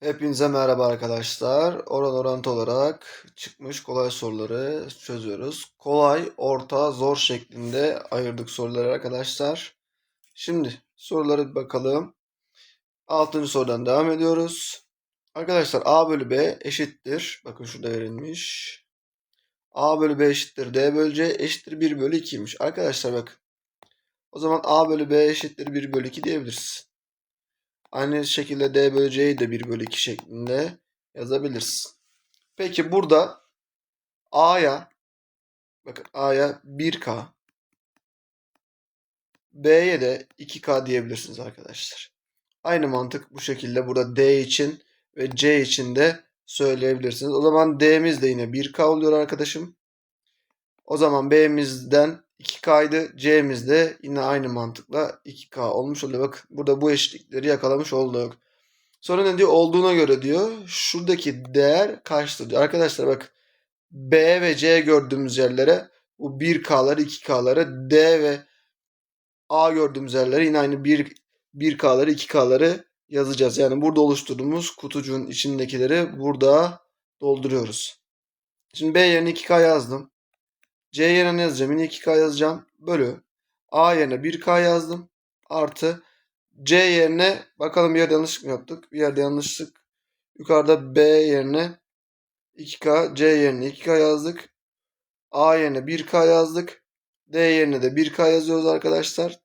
Hepinize merhaba arkadaşlar. Oran orantı olarak çıkmış kolay soruları çözüyoruz. Kolay, orta, zor şeklinde ayırdık soruları arkadaşlar. Şimdi sorulara bir bakalım. Altıncı sorudan devam ediyoruz. Arkadaşlar A bölü B eşittir. Bakın şurada verilmiş. A bölü B eşittir D bölü C eşittir 1 bölü 2'ymiş. Arkadaşlar bak. O zaman A bölü B eşittir 1 bölü 2 diyebiliriz. Aynı şekilde D bölü C'yi de 1 bölü 2 şeklinde yazabilirsin. Peki burada A'ya bakın A'ya 1K B'ye de 2K diyebilirsiniz arkadaşlar. Aynı mantık bu şekilde burada D için ve C için de söyleyebilirsiniz. O zaman D'miz de yine 1K oluyor arkadaşım. O zaman B'mizden 2K'ydı. C'miz de yine aynı mantıkla 2K olmuş oluyor. Bak burada bu eşitlikleri yakalamış olduk. Sonra ne diyor? Olduğuna göre diyor. Şuradaki değer kaçtır diyor. Arkadaşlar bak B ve C gördüğümüz yerlere bu 1K'ları 2K'ları D ve A gördüğümüz yerlere yine aynı 1, 1K'ları 2K'ları yazacağız. Yani burada oluşturduğumuz kutucuğun içindekileri burada dolduruyoruz. Şimdi B yerine 2K yazdım. C yerine ne yazacağım? Yine 2K yazacağım. Bölü. A yerine 1K yazdım. Artı C yerine bakalım bir yerde yanlışlık mı yaptık? Bir yerde yanlışlık. Yukarıda B yerine 2K, C yerine 2K yazdık. A yerine 1K yazdık. D yerine de 1K yazıyoruz arkadaşlar.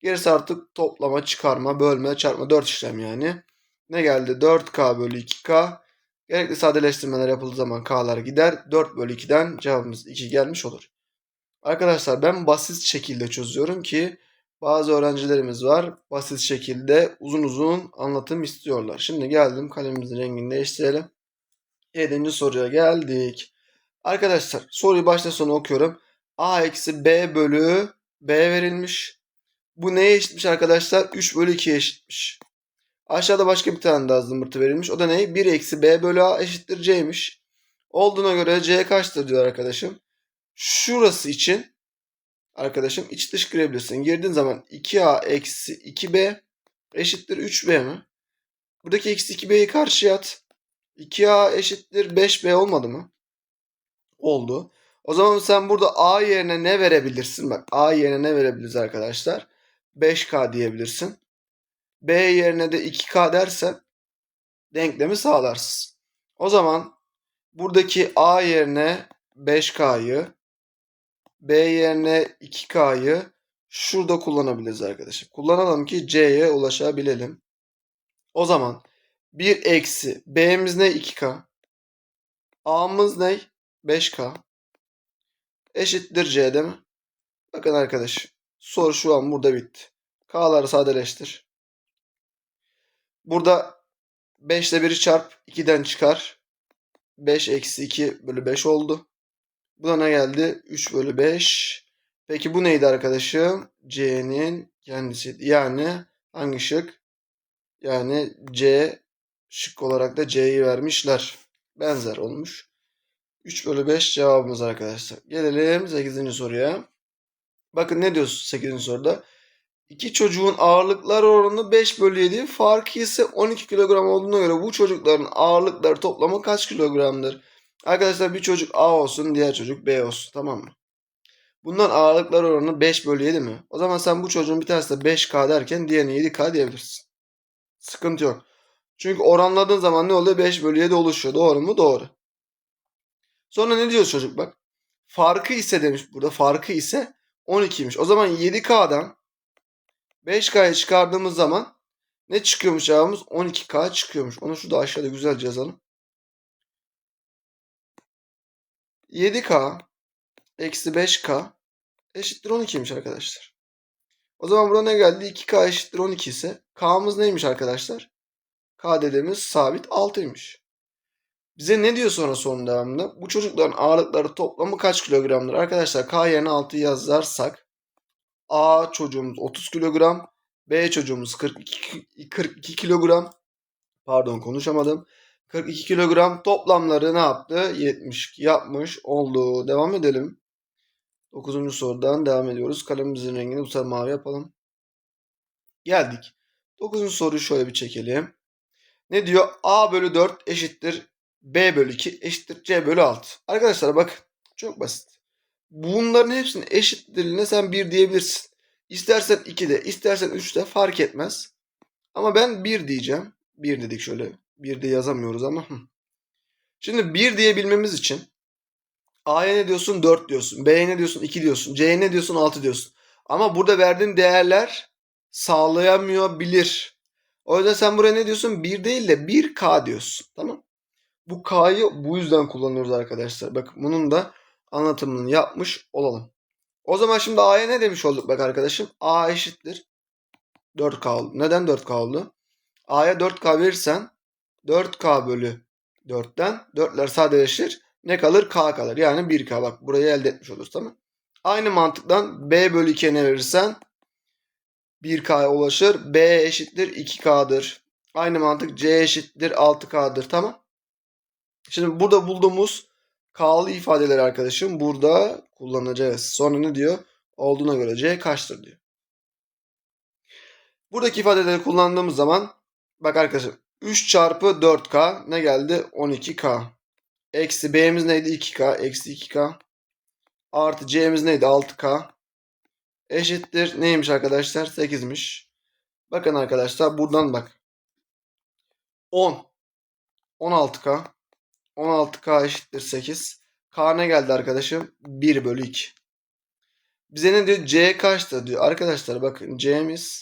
Gerisi artık toplama, çıkarma, bölme, çarpma 4 işlem yani. Ne geldi? 4K bölü 2K. Gerekli sadeleştirmeler yapıldığı zaman K'lar gider. 4 bölü 2'den cevabımız 2 gelmiş olur. Arkadaşlar ben basit şekilde çözüyorum ki bazı öğrencilerimiz var. Basit şekilde uzun uzun anlatım istiyorlar. Şimdi geldim kalemimizin rengini değiştirelim. 7. soruya geldik. Arkadaşlar soruyu başta sona okuyorum. A eksi B bölü B verilmiş. Bu neye eşitmiş arkadaşlar? 3 bölü 2'ye eşitmiş. Aşağıda başka bir tane daha zımbırtı verilmiş. O da ne? 1 eksi B bölü A eşittir C'ymiş. Olduğuna göre C kaçtır diyor arkadaşım. Şurası için arkadaşım iç dış girebilirsin. Girdiğin zaman 2A eksi 2B eşittir 3B mi? Buradaki eksi 2B'yi karşıya at. 2A eşittir 5B olmadı mı? Oldu. O zaman sen burada A yerine ne verebilirsin? Bak A yerine ne verebiliriz arkadaşlar? 5K diyebilirsin. B yerine de 2K dersen denklemi sağlarsın. O zaman buradaki A yerine 5K'yı B yerine 2K'yı şurada kullanabiliriz arkadaşım. Kullanalım ki C'ye ulaşabilelim. O zaman 1 eksi B'miz ne 2K. A'mız ne? 5K. Eşittir C değil mi? Bakın arkadaş soru şu an burada bitti. K'ları sadeleştir. Burada 5 ile 1'i çarp 2'den çıkar. 5 eksi 2 bölü 5 oldu. Buna ne geldi? 3 bölü 5. Peki bu neydi arkadaşım? C'nin kendisiydi. Yani hangi şık? Yani C şık olarak da C'yi vermişler. Benzer olmuş. 3 bölü 5 cevabımız arkadaşlar. Gelelim 8. soruya. Bakın ne diyorsun 8. soruda? İki çocuğun ağırlıklar oranı 5 bölü 7. Farkı ise 12 kilogram olduğuna göre bu çocukların ağırlıkları toplamı kaç kilogramdır? Arkadaşlar bir çocuk A olsun diğer çocuk B olsun tamam mı? Bundan ağırlıklar oranı 5 bölü 7 mi? O zaman sen bu çocuğun bir tanesi de 5K derken diğerine 7K diyebilirsin. Sıkıntı yok. Çünkü oranladığın zaman ne oluyor? 5 bölü 7 oluşuyor. Doğru mu? Doğru. Sonra ne diyor çocuk bak. Farkı ise demiş burada. Farkı ise 12'ymiş. O zaman 7K'dan 5K'ya çıkardığımız zaman ne çıkıyormuş cevabımız? 12K çıkıyormuş. Onu şurada aşağıda güzelce yazalım. 7K eksi 5K eşittir 12'ymiş arkadaşlar. O zaman burada ne geldi? 2K eşittir 12 ise K'mız neymiş arkadaşlar? K dediğimiz sabit 6'ymış. Bize ne diyor sonra sorunun devamında? Bu çocukların ağırlıkları toplamı kaç kilogramdır? Arkadaşlar K yerine 6 yazarsak A çocuğumuz 30 kilogram, B çocuğumuz 42, 42 kilogram. Pardon konuşamadım. 42 kilogram toplamları ne yaptı? 72 yapmış oldu. Devam edelim. 9. sorudan devam ediyoruz. Kalemimizin rengini bu sefer mavi yapalım. Geldik. 9. soruyu şöyle bir çekelim. Ne diyor? A bölü 4 eşittir B bölü 2 eşittir C bölü 6. Arkadaşlar bak çok basit. Bunların hepsinin eşitliğine sen 1 diyebilirsin. İstersen 2 de istersen 3 de fark etmez. Ama ben 1 diyeceğim. 1 dedik şöyle. 1 de yazamıyoruz ama. Şimdi 1 diyebilmemiz için A'ya ne diyorsun? 4 diyorsun. B'ye ne diyorsun? 2 diyorsun. C'ye ne diyorsun? 6 diyorsun. Ama burada verdiğin değerler sağlayamıyor bilir. O yüzden sen buraya ne diyorsun? 1 değil de 1K diyorsun. Tamam. Bu K'yı bu yüzden kullanıyoruz arkadaşlar. Bakın bunun da anlatımını yapmış olalım. O zaman şimdi A'ya ne demiş olduk bak arkadaşım? A eşittir 4K oldu. Neden 4K oldu? A'ya 4K verirsen 4K bölü 4'ten 4'ler sadeleşir. Ne kalır? K kalır. Yani 1K. Bak burayı elde etmiş oluruz tamam Aynı mantıktan B bölü 2'ye ne verirsen 1K'ya ulaşır. B eşittir 2K'dır. Aynı mantık C eşittir 6K'dır. Tamam. Şimdi burada bulduğumuz K'lı ifadeleri arkadaşım burada kullanacağız. Sonra ne diyor? Olduğuna göre C kaçtır diyor. Buradaki ifadeleri kullandığımız zaman bak arkadaşım 3 çarpı 4K ne geldi? 12K. Eksi B'miz neydi? 2K. Eksi 2K. Artı C'miz neydi? 6K. Eşittir. Neymiş arkadaşlar? 8'miş. Bakın arkadaşlar buradan bak. 10. 16K. 16K eşittir 8. K ne geldi arkadaşım? 1 bölü 2. Bize ne diyor? C kaçtır diyor. Arkadaşlar bakın C'miz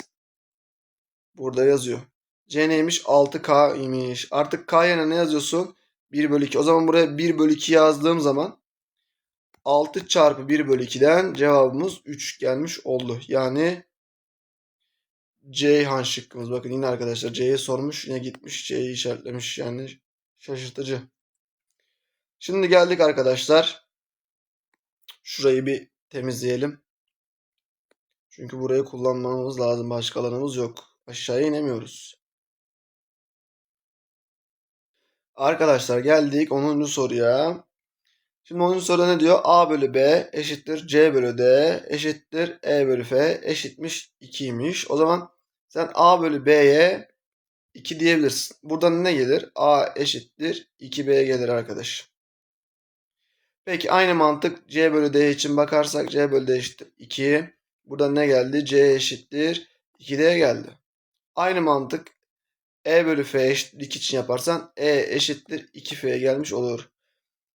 burada yazıyor. C neymiş? 6K imiş. Artık K yerine ne yazıyorsun? 1 bölü 2. O zaman buraya 1 bölü 2 yazdığım zaman 6 çarpı 1 bölü 2'den cevabımız 3 gelmiş oldu. Yani Ceyhan şıkkımız. Bakın yine arkadaşlar C'ye sormuş. Yine gitmiş C'yi işaretlemiş. Yani şaşırtıcı. Şimdi geldik arkadaşlar. Şurayı bir temizleyelim. Çünkü burayı kullanmamız lazım. Başka alanımız yok. Aşağıya inemiyoruz. Arkadaşlar geldik 10. soruya. Şimdi 10. soruda ne diyor? A bölü B eşittir C bölü D eşittir E bölü F eşitmiş 2'ymiş. O zaman sen A bölü B'ye 2 diyebilirsin. Buradan ne gelir? A eşittir 2B gelir arkadaş. Peki aynı mantık C bölü D için bakarsak C bölü D eşittir 2. Burada ne geldi? C eşittir 2D geldi. Aynı mantık E bölü F eşitlik için yaparsan E eşittir 2F gelmiş olur.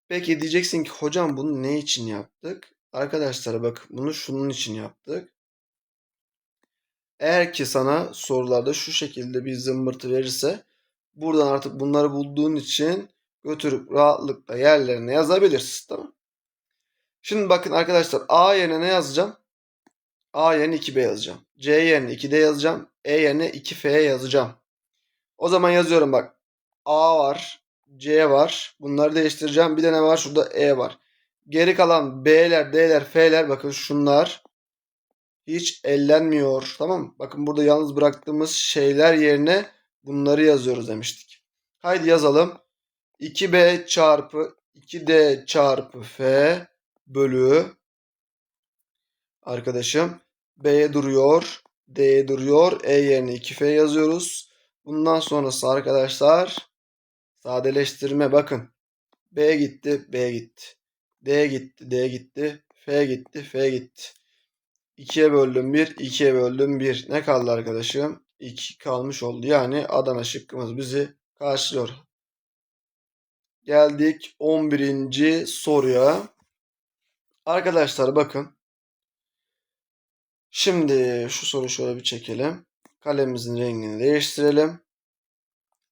Peki diyeceksin ki hocam bunu ne için yaptık? Arkadaşlar bak bunu şunun için yaptık. Eğer ki sana sorularda şu şekilde bir zımbırtı verirse buradan artık bunları bulduğun için götürüp rahatlıkla yerlerine yazabilirsin. Tamam. Şimdi bakın arkadaşlar A yerine ne yazacağım? A yerine 2B yazacağım. C yerine 2D yazacağım. E yerine 2F yazacağım. O zaman yazıyorum bak. A var. C var. Bunları değiştireceğim. Bir de ne var? Şurada E var. Geri kalan B'ler, D'ler, F'ler bakın şunlar hiç ellenmiyor. Tamam mı? Bakın burada yalnız bıraktığımız şeyler yerine bunları yazıyoruz demiştik. Haydi yazalım. 2B çarpı 2D çarpı F bölü arkadaşım B'ye duruyor. D'ye duruyor. E yerine 2F yazıyoruz. Bundan sonrası arkadaşlar sadeleştirme bakın. B gitti, B gitti. D gitti, D gitti. F gitti, F gitti. 2'ye böldüm 1, 2'ye böldüm 1. Ne kaldı arkadaşım? 2 kalmış oldu. Yani Adana şıkkımız bizi karşılıyor. Geldik 11. soruya. Arkadaşlar bakın. Şimdi şu soruyu şöyle bir çekelim. Kalemimizin rengini değiştirelim.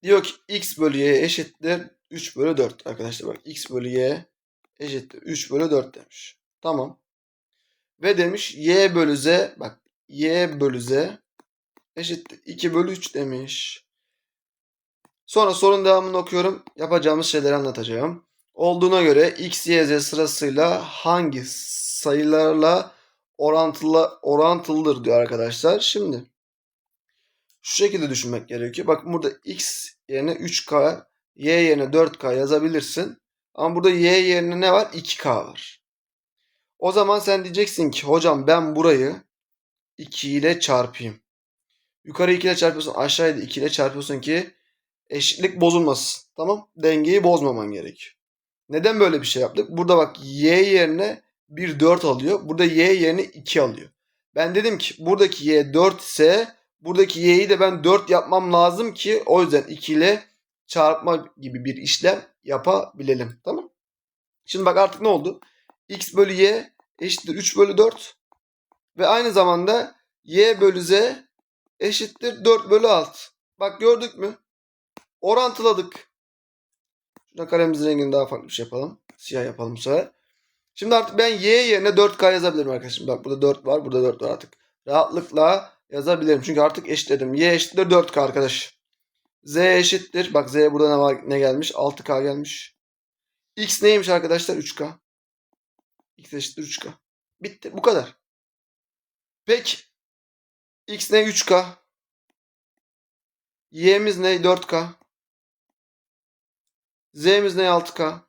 Diyor ki x bölü y eşittir 3 bölü 4 arkadaşlar bak x bölü y eşittir 3 bölü 4 demiş. Tamam. Ve demiş y bölü z bak y bölü z eşittir 2 bölü 3 demiş. Sonra sorunun devamını okuyorum. Yapacağımız şeyleri anlatacağım. Olduğuna göre x, y, z sırasıyla hangi sayılarla orantılı, orantılıdır diyor arkadaşlar. Şimdi şu şekilde düşünmek gerekiyor. Bakın burada x yerine 3k, y yerine 4k yazabilirsin. Ama burada y yerine ne var? 2k var. O zaman sen diyeceksin ki hocam ben burayı 2 ile çarpayım. Yukarı 2 ile çarpıyorsun aşağıya da 2 ile çarpıyorsun ki eşitlik bozulmasın. Tamam? Dengeyi bozmaman gerekiyor. Neden böyle bir şey yaptık? Burada bak y yerine bir 4 alıyor. Burada y yerine 2 alıyor. Ben dedim ki buradaki y 4 ise buradaki y'yi de ben 4 yapmam lazım ki o yüzden 2 ile çarpma gibi bir işlem yapabilelim. Tamam? Şimdi bak artık ne oldu? x bölü y eşittir 3 bölü 4 ve aynı zamanda y bölü z eşittir 4 bölü 6. Bak gördük mü? Orantıladık. Şuna kalemimizin rengini daha farklı bir şey yapalım. Siyah yapalım bu sefer. Şimdi artık ben y yerine 4k yazabilirim arkadaşlar. Bak burada 4 var, burada 4 var artık. Rahatlıkla yazabilirim. Çünkü artık eşitledim. y eşittir 4k arkadaş. z eşittir. Bak z burada ne var ne gelmiş? 6k gelmiş. x neymiş arkadaşlar? 3k. x eşittir 3k. Bitti. Bu kadar. Peki. x ne? 3k. y'miz ne? 4k. Z'miz ne? 6k.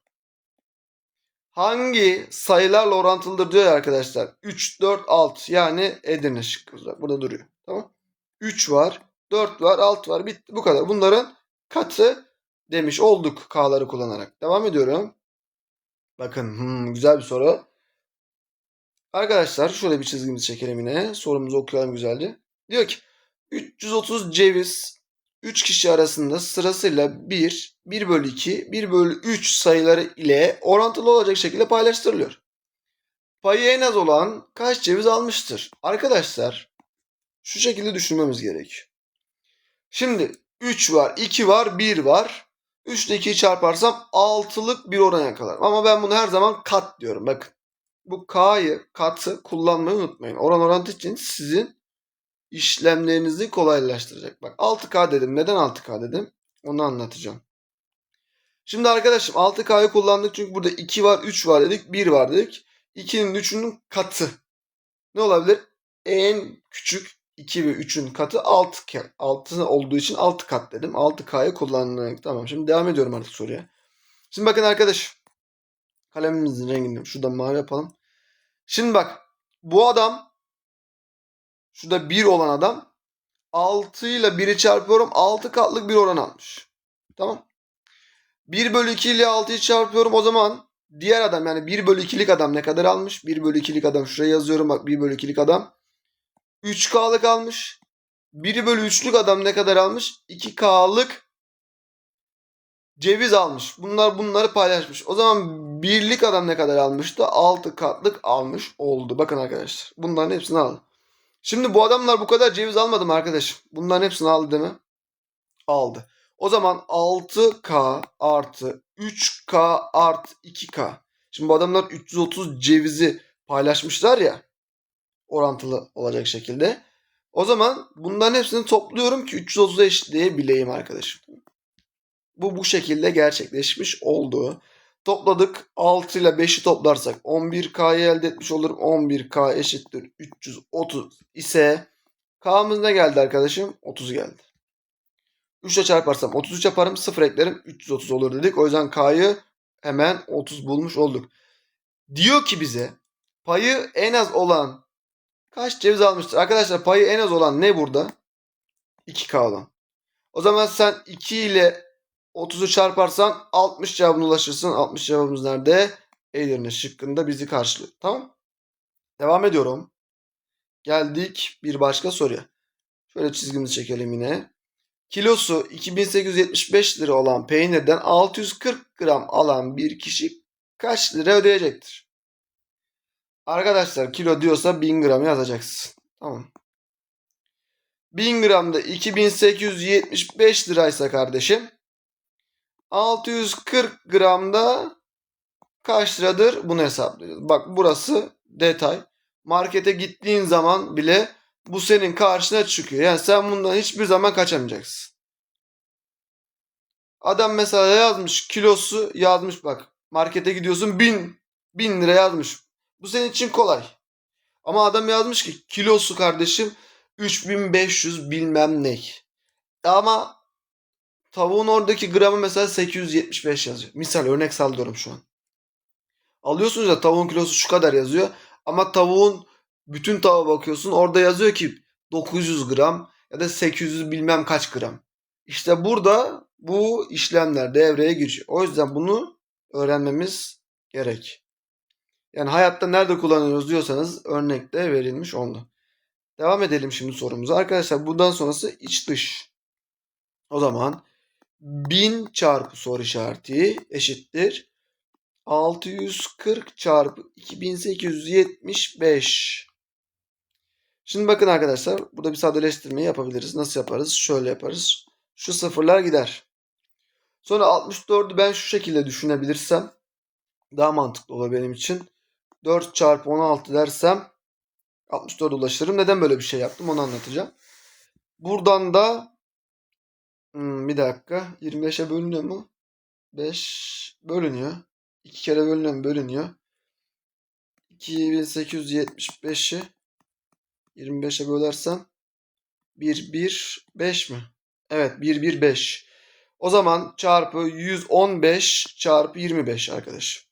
Hangi sayılarla orantılıdır diyor ya arkadaşlar. 3, 4, 6 yani Edirne şıkkı burada duruyor. Tamam. 3 var, 4 var, 6 var. Bitti bu kadar. Bunların katı demiş olduk K'ları kullanarak. Devam ediyorum. Bakın hmm, güzel bir soru. Arkadaşlar şöyle bir çizgimizi çekelim yine. Sorumuzu okuyalım güzelce. Diyor ki 330 ceviz 3 kişi arasında sırasıyla 1, 1 bölü 2, 1 bölü 3 sayıları ile orantılı olacak şekilde paylaştırılıyor. Payı en az olan kaç ceviz almıştır? Arkadaşlar şu şekilde düşünmemiz gerekiyor. Şimdi 3 var, 2 var, 1 var. 3 ile 2'yi çarparsam 6'lık bir oran yakalarım. Ama ben bunu her zaman kat diyorum. Bakın bu K'yı, katı kullanmayı unutmayın. Oran orantı için sizin işlemlerinizi kolaylaştıracak. Bak 6K dedim. Neden 6K dedim? Onu anlatacağım. Şimdi arkadaşım 6K'yı kullandık çünkü burada 2 var, 3 var dedik, 1 var dedik. 2'nin 3'ünün katı. Ne olabilir? En küçük 2 ve 3'ün katı 6, 6 olduğu için 6 kat dedim. 6K'yı kullandık. Tamam şimdi devam ediyorum artık soruya. Şimdi bakın arkadaş. Kalemimizin rengini şuradan mavi yapalım. Şimdi bak bu adam şurada 1 olan adam 6 ile 1'i çarpıyorum 6 katlık bir oran almış. Tamam. 1 bölü 2 ile 6'yı çarpıyorum o zaman diğer adam yani 1 bölü 2'lik adam ne kadar almış? 1 bölü 2'lik adam şuraya yazıyorum bak 1 bölü 2'lik adam 3K'lık almış. 1 bölü 3'lük adam ne kadar almış? 2K'lık ceviz almış. Bunlar bunları paylaşmış. O zaman birlik adam ne kadar almıştı? 6 katlık almış oldu. Bakın arkadaşlar. Bunların hepsini aldı. Şimdi bu adamlar bu kadar ceviz almadı mı arkadaşım? Bunların hepsini aldı değil mi? Aldı. O zaman 6K artı 3K artı 2K. Şimdi bu adamlar 330 cevizi paylaşmışlar ya. Orantılı olacak şekilde. O zaman bunların hepsini topluyorum ki 330'a eşitleyebileyim arkadaşım. Bu bu şekilde gerçekleşmiş oldu. Topladık. 6 ile 5'i toplarsak 11K'yı elde etmiş olurum. 11K eşittir 330 ise K'mız ne geldi arkadaşım? 30 geldi. 3 ile çarparsam 33 yaparım. 0 eklerim. 330 olur dedik. O yüzden K'yı hemen 30 bulmuş olduk. Diyor ki bize payı en az olan kaç ceviz almıştır? Arkadaşlar payı en az olan ne burada? 2K olan. O zaman sen 2 ile 30'u çarparsan 60 cevabına ulaşırsın. 60 cevabımız nerede? Edirne şıkkında bizi karşılıyor. Tamam. Devam ediyorum. Geldik bir başka soruya. Şöyle çizgimizi çekelim yine. Kilosu 2875 lira olan peynirden 640 gram alan bir kişi kaç lira ödeyecektir? Arkadaşlar kilo diyorsa 1000 gram yazacaksın. Tamam. 1000 gramda 2875 liraysa kardeşim 640 gramda kaç liradır bunu hesaplayacağız. Bak burası detay. Markete gittiğin zaman bile bu senin karşına çıkıyor. Yani sen bundan hiçbir zaman kaçamayacaksın. Adam mesela yazmış kilosu yazmış bak. Markete gidiyorsun 1000 1000 lira yazmış. Bu senin için kolay. Ama adam yazmış ki kilosu kardeşim 3500 bilmem ne. Ama tavuğun oradaki gramı mesela 875 yazıyor. Misal örnek sallıyorum şu an. Alıyorsunuz ya tavuğun kilosu şu kadar yazıyor. Ama tavuğun bütün tavuğa bakıyorsun orada yazıyor ki 900 gram ya da 800 bilmem kaç gram. İşte burada bu işlemler devreye giriyor. O yüzden bunu öğrenmemiz gerek. Yani hayatta nerede kullanıyoruz diyorsanız örnekte verilmiş oldu. Devam edelim şimdi sorumuza. Arkadaşlar bundan sonrası iç dış. O zaman 1000 çarpı soru işareti eşittir 640 çarpı 2875. Şimdi bakın arkadaşlar burada bir sadeleştirme yapabiliriz. Nasıl yaparız? Şöyle yaparız. Şu sıfırlar gider. Sonra 64'ü ben şu şekilde düşünebilirsem daha mantıklı olur benim için. 4 çarpı 16 dersem 64 ulaşırım. Neden böyle bir şey yaptım onu anlatacağım. Buradan da hmm, bir dakika 25'e bölünüyor mu? 5 bölünüyor. 2 kere bölünüyor mu? Bölünüyor. 2875'i 25'e bölersem 1 1 5 mi? Evet 1 1 5. O zaman çarpı 115 çarpı 25 arkadaş.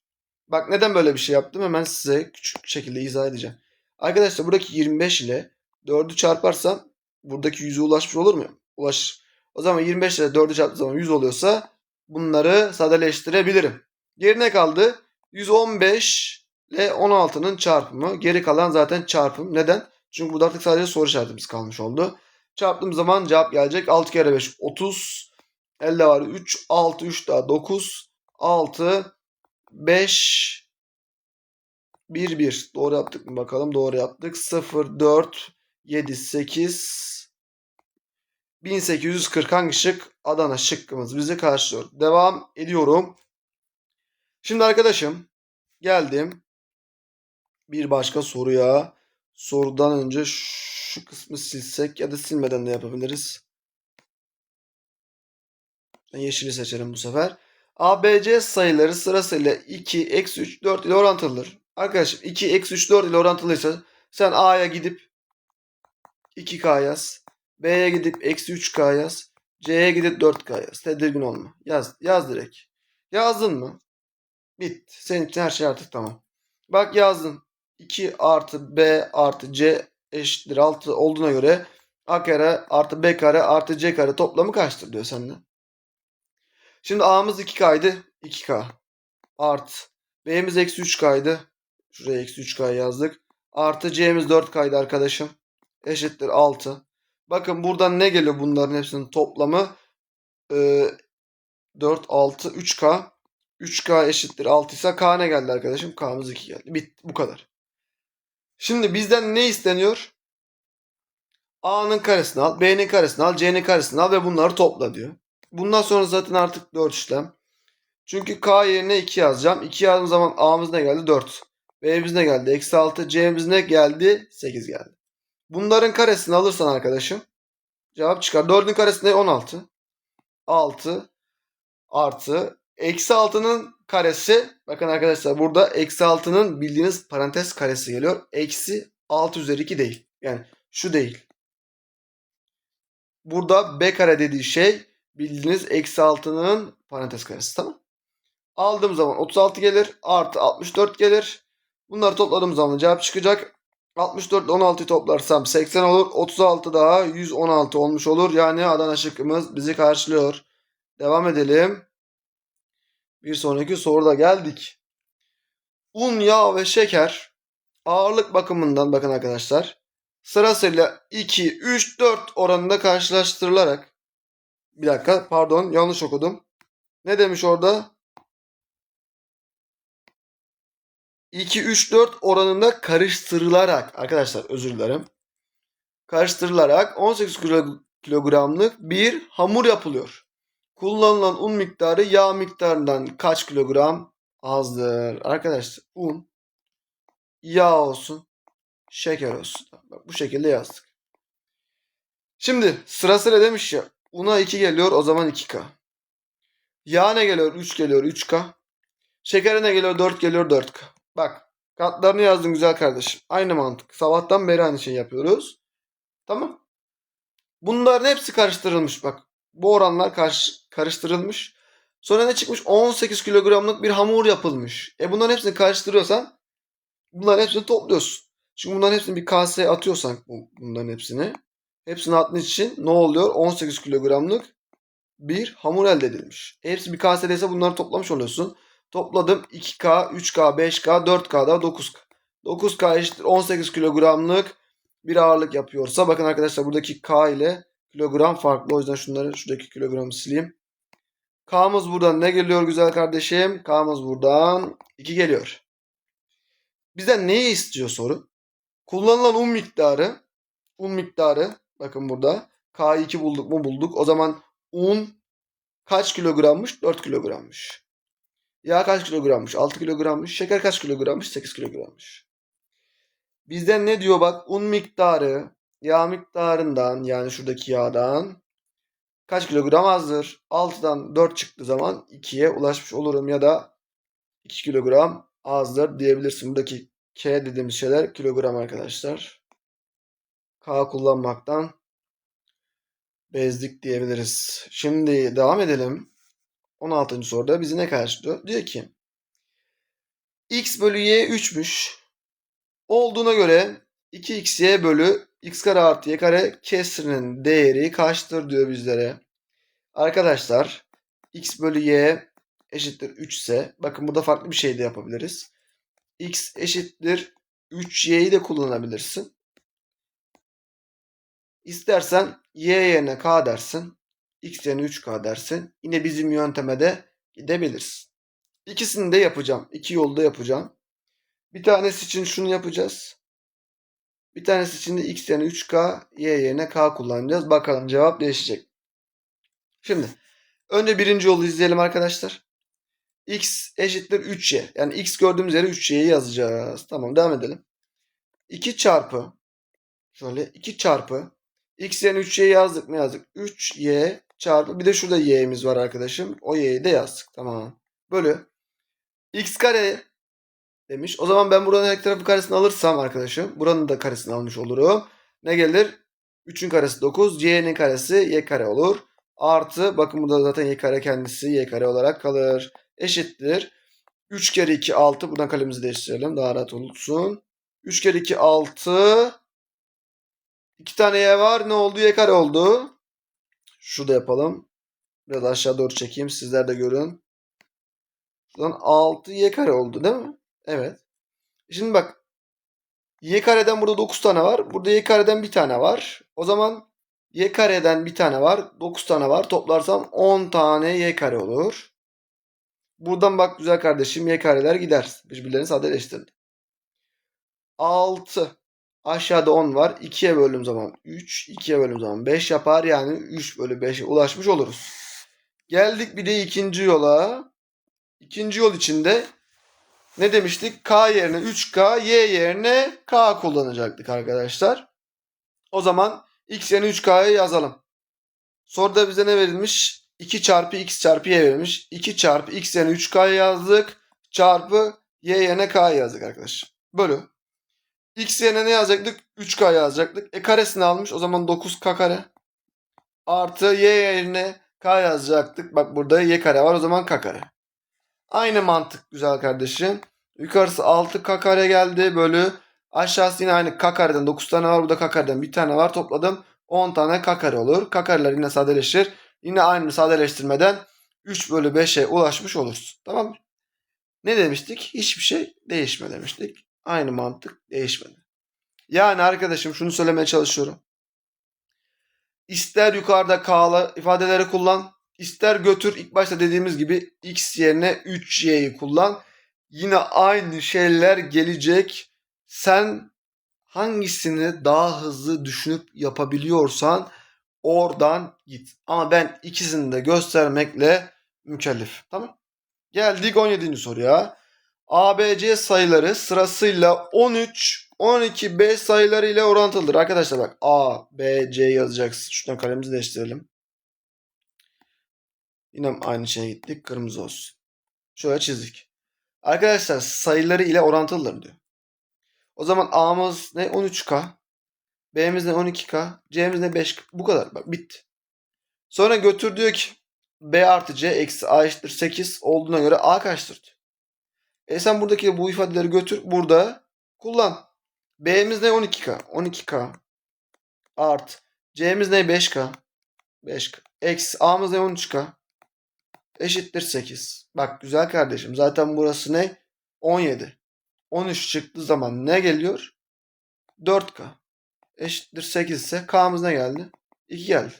Bak neden böyle bir şey yaptım hemen size küçük şekilde izah edeceğim. Arkadaşlar buradaki 25 ile 4'ü çarparsam buradaki 100'e ulaşmış olur muyum? Ulaşır. O zaman 25 ile 4'ü çarptığım zaman 100 oluyorsa bunları sadeleştirebilirim. Gerine kaldı 115 ile 16'nın çarpımı. Geri kalan zaten çarpım. Neden? Çünkü burada artık sadece soru işaretimiz kalmış oldu. Çarptığım zaman cevap gelecek. 6 kere 5 30. Elde var 3. 6 3 daha 9. 6 5 1 1. Doğru yaptık mı bakalım? Doğru yaptık. 0 4 7 8 1840 hangi şık? Adana şıkkımız bizi karşılıyor. Devam ediyorum. Şimdi arkadaşım geldim bir başka soruya. Sorudan önce şu kısmı silsek ya da silmeden de yapabiliriz. Yeşili seçelim bu sefer. ABC sayıları sırasıyla 2, eksi 3, 4 ile orantılıdır. Arkadaşım 2, eksi 3, 4 ile orantılıysa sen A'ya gidip 2K yaz. B'ye gidip eksi 3K yaz. C'ye gidip 4K yaz. Tedirgin olma. Yaz, yaz direkt. Yazdın mı? Bitti. Senin için her şey artık tamam. Bak yazdın. 2 artı B artı C eşittir 6 olduğuna göre A kare artı B kare artı C kare toplamı kaçtır diyor senden. Şimdi A'mız 2K'ydı. 2K. Art. B'miz eksi 3K'ydı. Şuraya eksi 3K yazdık. Artı C'miz 4K'ydı arkadaşım. Eşittir 6. Bakın buradan ne geliyor bunların hepsinin toplamı? Ee, 4, 6, 3K. 3K eşittir 6 ise K ne geldi arkadaşım? K'mız 2 geldi. Bitti. Bu kadar. Şimdi bizden ne isteniyor? A'nın karesini al, B'nin karesini al, C'nin karesini al ve bunları topla diyor. Bundan sonra zaten artık 4 işlem. Çünkü K yerine 2 yazacağım. 2 yazdığım zaman A'mız ne geldi? 4. B'miz ne geldi? Eksi 6. C'miz ne geldi? 8 geldi. Bunların karesini alırsan arkadaşım cevap çıkar. 4'ün karesi ne? 16. 6 artı eksi 6'nın karesi bakın arkadaşlar burada eksi 6'nın bildiğiniz parantez karesi geliyor. Eksi 6 üzeri 2 değil. Yani şu değil. Burada b kare dediği şey bildiğiniz eksi 6'nın parantez karesi tamam. Aldığım zaman 36 gelir. Artı 64 gelir. Bunları topladığım zaman cevap çıkacak. 64 ile 16'yı toplarsam 80 olur. 36 daha 116 olmuş olur. Yani Adana şıkkımız bizi karşılıyor. Devam edelim. Bir sonraki soruda geldik. Un, yağ ve şeker ağırlık bakımından bakın arkadaşlar sırasıyla 2, 3, 4 oranında karşılaştırılarak bir dakika pardon yanlış okudum. Ne demiş orada? 2, 3, 4 oranında karıştırılarak arkadaşlar özür dilerim. Karıştırılarak 18 kilo- kilogramlık bir hamur yapılıyor. Kullanılan un miktarı yağ miktarından kaç kilogram azdır? Arkadaşlar un, yağ olsun, şeker olsun. Bak, bu şekilde yazdık. Şimdi sırasıyla demiş ya una 2 geliyor o zaman 2K. Yağ ne geliyor? 3 geliyor 3K. Şekere ne geliyor? 4 geliyor 4K. Bak katlarını yazdın güzel kardeşim. Aynı mantık. Sabahtan beri aynı şey yapıyoruz. Tamam. Bunların hepsi karıştırılmış bak. Bu oranlar karış, karıştırılmış. Sonra ne çıkmış? 18 kilogramlık bir hamur yapılmış. E bunların hepsini karıştırıyorsan bunların hepsini topluyorsun. Çünkü bunların hepsini bir kaseye atıyorsan bu- bunların hepsini. Hepsini attığın için ne oluyor? 18 kilogramlık bir hamur elde edilmiş. Hepsi bir kasedeyse bunları toplamış oluyorsun. Topladım 2K, 3K, 5K, 4K da 9K. 9K eşittir 18 kilogramlık bir ağırlık yapıyorsa bakın arkadaşlar buradaki K ile kilogram farklı. O yüzden şunları şuradaki kilogramı sileyim. K'mız buradan ne geliyor güzel kardeşim? K'mız buradan 2 geliyor. Bizden neyi istiyor soru? Kullanılan un miktarı un miktarı bakın burada K2 bulduk mu bulduk. O zaman un kaç kilogrammış? 4 kilogrammış. Yağ kaç kilogrammış? 6 kilogrammış. Şeker kaç kilogrammış? 8 kilogrammış. Bizden ne diyor bak un miktarı yağ miktarından yani şuradaki yağdan kaç kilogram azdır? 6'dan 4 çıktığı zaman 2'ye ulaşmış olurum ya da 2 kilogram azdır diyebilirsin. Buradaki K dediğimiz şeyler kilogram arkadaşlar. K kullanmaktan bezdik diyebiliriz. Şimdi devam edelim. 16. soruda bizi ne karşılıyor? Diyor ki x bölü y 3'müş. Olduğuna göre 2xy bölü x kare artı y kare kesrinin değeri kaçtır diyor bizlere. Arkadaşlar x bölü y eşittir 3 ise bakın burada farklı bir şey de yapabiliriz. x eşittir 3y'yi de kullanabilirsin. İstersen y yerine k dersin. X yerine 3k dersin. Yine bizim yönteme de gidebiliriz. İkisini de yapacağım. İki yolda yapacağım. Bir tanesi için şunu yapacağız. Bir tanesi için de x yerine 3k, y yerine k kullanacağız. Bakalım cevap değişecek. Şimdi önce birinci yolu izleyelim arkadaşlar. x eşittir 3y. Yani x gördüğümüz yere 3y'yi yazacağız. Tamam devam edelim. 2 çarpı şöyle 2 çarpı x yerine 3y yazdık mı yazdık. 3y çarpı bir de şurada y'miz var arkadaşım. O y'yi de yazdık. Tamam. Bölü x kare demiş. O zaman ben buranın her tarafı karesini alırsam arkadaşım. Buranın da karesini almış olurum. Ne gelir? 3'ün karesi 9. Y'nin karesi y kare olur. Artı bakın burada zaten y kare kendisi y kare olarak kalır. Eşittir. 3 kere 2 6. Buradan kalemizi değiştirelim. Daha rahat olsun. 3 kere 2 6. 2 tane y var. Ne oldu? Y kare oldu. Şurada yapalım. Biraz aşağı doğru çekeyim. Sizler de görün. Şuradan 6 y kare oldu değil mi? Evet. Şimdi bak. Y kareden burada 9 tane var. Burada y kareden bir tane var. O zaman y kareden bir tane var. 9 tane var. Toplarsam 10 tane y kare olur. Buradan bak güzel kardeşim y kareler gider. Birbirlerini sadeleştirdi. 6. Aşağıda 10 var. 2'ye böldüğüm zaman 3. 2'ye böldüğüm zaman 5 yapar. Yani 3 bölü 5'e ulaşmış oluruz. Geldik bir de ikinci yola. İkinci yol içinde ne demiştik? K yerine 3K, Y yerine K kullanacaktık arkadaşlar. O zaman X yerine 3K'yı yazalım. Soruda bize ne verilmiş? 2 çarpı X çarpı Y verilmiş. 2 çarpı X yerine 3K'yı yazdık. Çarpı Y yerine K yazdık arkadaşlar. Bölü. X yerine ne yazacaktık? 3K yazacaktık. E karesini almış. O zaman 9K kare. Artı Y yerine K yazacaktık. Bak burada Y kare var. O zaman K kare. Aynı mantık güzel kardeşim. Yukarısı 6K kare geldi. Bölü. Aşağısı yine aynı K kareden 9 tane var. Burada K kareden bir tane var. Topladım. 10 tane K kare olur. K kareler yine sadeleşir. Yine aynı sadeleştirmeden 3 bölü 5'e ulaşmış oluruz. Tamam mı? Ne demiştik? Hiçbir şey değişme demiştik. Aynı mantık değişmedi. Yani arkadaşım şunu söylemeye çalışıyorum. İster yukarıda K'lı ifadeleri kullan. ister götür ilk başta dediğimiz gibi X yerine 3Y'yi kullan. Yine aynı şeyler gelecek. Sen hangisini daha hızlı düşünüp yapabiliyorsan oradan git. Ama ben ikisini de göstermekle mükellef. Tamam. Geldik 17. soruya. ABC sayıları sırasıyla 13, 12, 5 sayıları ile orantılıdır. Arkadaşlar bak A, B, C yazacaksın. Şuradan kalemizi değiştirelim. Yine aynı şeye gittik. Kırmızı olsun. Şöyle çizdik. Arkadaşlar sayıları ile orantılıdır diyor. O zaman A'mız ne? 13K. B'miz ne? 12K. C'miz ne? 5K. Bu kadar. Bak bitti. Sonra götür diyor ki B artı C eksi A eşittir 8 olduğuna göre A kaçtır diyor. E sen buradaki bu ifadeleri götür burada kullan. B'miz ne 12K? 12K art. C'miz ne 5K? 5K. Eksi A'mız ne 13K. Eşittir 8. Bak güzel kardeşim. Zaten burası ne? 17. 13 çıktığı zaman ne geliyor? 4K. Eşittir 8 ise K'mız ne geldi? 2 geldi.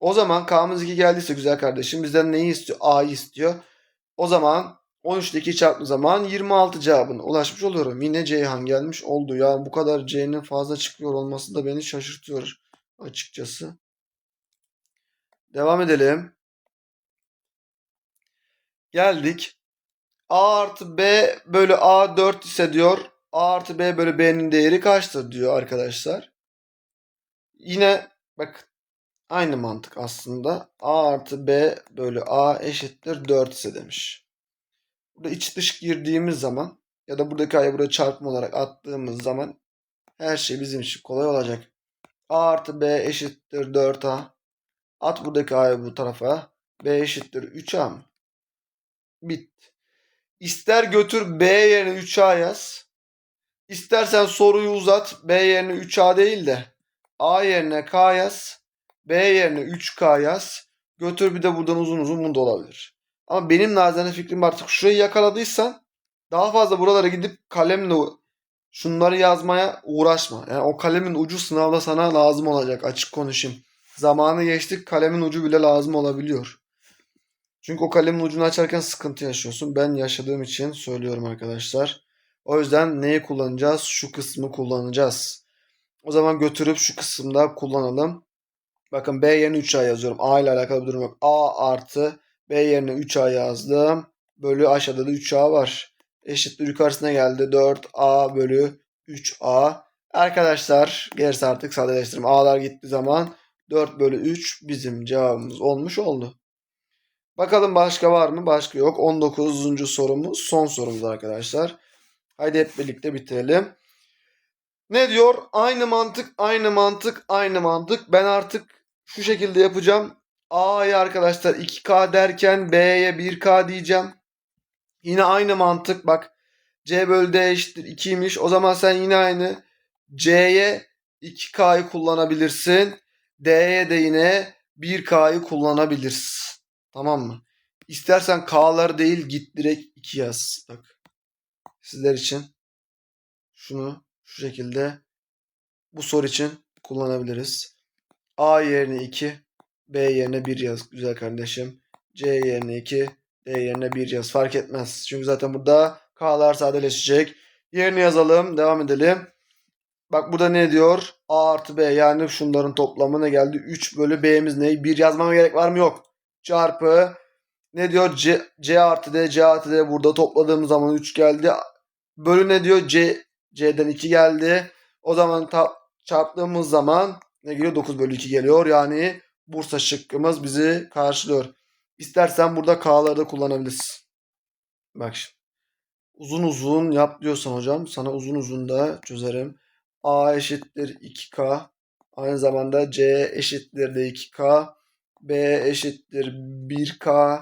O zaman K'mız 2 geldiyse güzel kardeşim bizden neyi istiyor? A'yı istiyor. O zaman 13 ile 2 çarptığım zaman 26 cevabına ulaşmış oluyorum. Yine Ceyhan gelmiş oldu. Ya bu kadar C'nin fazla çıkıyor olması da beni şaşırtıyor açıkçası. Devam edelim. Geldik. A artı B bölü A 4 ise diyor. A artı B bölü B'nin değeri kaçtır diyor arkadaşlar. Yine bak aynı mantık aslında. A artı B bölü A eşittir 4 ise demiş. Burada iç dış girdiğimiz zaman ya da buradaki a'yı buraya çarpma olarak attığımız zaman her şey bizim için kolay olacak. A artı B eşittir 4A. At buradaki a'yı bu tarafa. B eşittir 3A mı? Bitti. İster götür B yerine 3A yaz. İstersen soruyu uzat. B yerine 3A değil de A yerine K yaz. B yerine 3K yaz. Götür bir de buradan uzun uzun bunu da olabilir. Ama benim nazane fikrim artık şurayı yakaladıysan daha fazla buralara gidip kalemle şunları yazmaya uğraşma. Yani o kalemin ucu sınavda sana lazım olacak açık konuşayım. Zamanı geçtik kalemin ucu bile lazım olabiliyor. Çünkü o kalemin ucunu açarken sıkıntı yaşıyorsun. Ben yaşadığım için söylüyorum arkadaşlar. O yüzden neyi kullanacağız? Şu kısmı kullanacağız. O zaman götürüp şu kısımda kullanalım. Bakın B yerine 3A yazıyorum. A ile alakalı bir durum yok. A artı B yerine 3A yazdım. Bölü aşağıda da 3A var. Eşittir yukarısına geldi. 4A bölü 3A. Arkadaşlar gerisi artık sadeleştirim. A'lar gittiği zaman 4 bölü 3 bizim cevabımız olmuş oldu. Bakalım başka var mı? Başka yok. 19. sorumuz son sorumuz arkadaşlar. Haydi hep birlikte bitirelim. Ne diyor? Aynı mantık, aynı mantık, aynı mantık. Ben artık şu şekilde yapacağım. A'ya arkadaşlar 2K derken B'ye 1K diyeceğim. Yine aynı mantık bak. C bölü D eşittir 2'ymiş. O zaman sen yine aynı C'ye 2K'yı kullanabilirsin. D'ye de yine 1K'yı kullanabilirsin. Tamam mı? İstersen K'lar değil git direkt 2 yaz. Bak. Sizler için şunu şu şekilde bu soru için kullanabiliriz. A yerine 2, B yerine 1 yaz güzel kardeşim. C yerine 2, D yerine 1 yaz fark etmez. Çünkü zaten burada K'lar sadeleşecek. Yerini yazalım devam edelim. Bak burada ne diyor? A artı B yani şunların toplamı ne geldi? 3 bölü B'miz ne? 1 yazmama gerek var mı? Yok. Çarpı ne diyor? C, C artı D, C artı D burada topladığımız zaman 3 geldi. Bölü ne diyor? C, C'den 2 geldi. O zaman ta, çarptığımız zaman ne geliyor? 9 bölü 2 geliyor. Yani Bursa şıkkımız bizi karşılıyor. İstersen burada K'ları da kullanabilirsin. Bak şimdi. Uzun uzun yap diyorsan hocam sana uzun uzun da çözerim. A eşittir 2K. Aynı zamanda C eşittir de 2K. B eşittir 1K.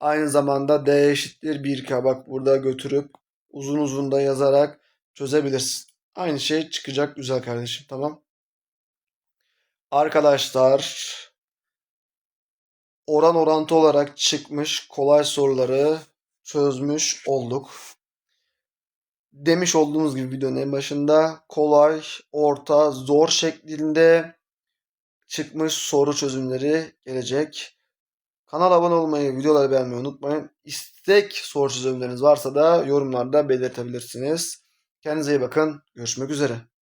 Aynı zamanda D eşittir 1K. Bak burada götürüp uzun uzun da yazarak çözebilirsin. Aynı şey çıkacak güzel kardeşim tamam. Arkadaşlar oran orantı olarak çıkmış kolay soruları çözmüş olduk. Demiş olduğumuz gibi videonun en başında kolay, orta, zor şeklinde çıkmış soru çözümleri gelecek. Kanala abone olmayı, videoları beğenmeyi unutmayın. İstek soru çözümleriniz varsa da yorumlarda belirtebilirsiniz. Kendinize iyi bakın. Görüşmek üzere.